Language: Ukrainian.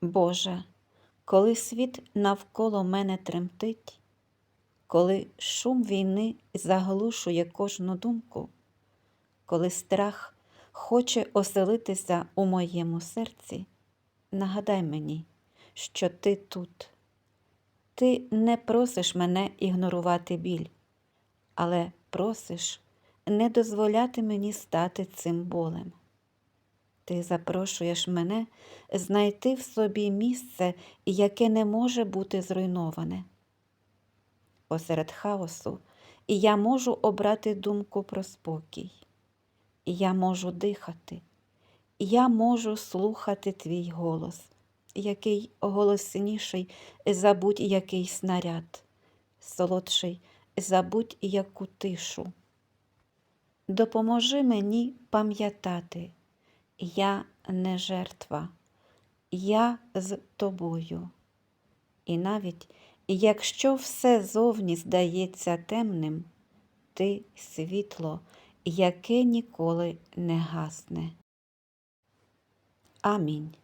Боже, коли світ навколо мене тремтить, коли шум війни заглушує кожну думку, коли страх хоче оселитися у моєму серці, нагадай мені, що ти тут. Ти не просиш мене ігнорувати біль, але просиш не дозволяти мені стати цим болем. Ти запрошуєш мене знайти в собі місце, яке не може бути зруйноване. Посеред хаосу я можу обрати думку про спокій, я можу дихати, я можу слухати твій голос, який голосніший за будь-який снаряд, солодший за будь-яку тишу. Допоможи мені пам'ятати, я не жертва, я з тобою. І навіть якщо все зовні здається темним, ти світло, яке ніколи не гасне. Амінь.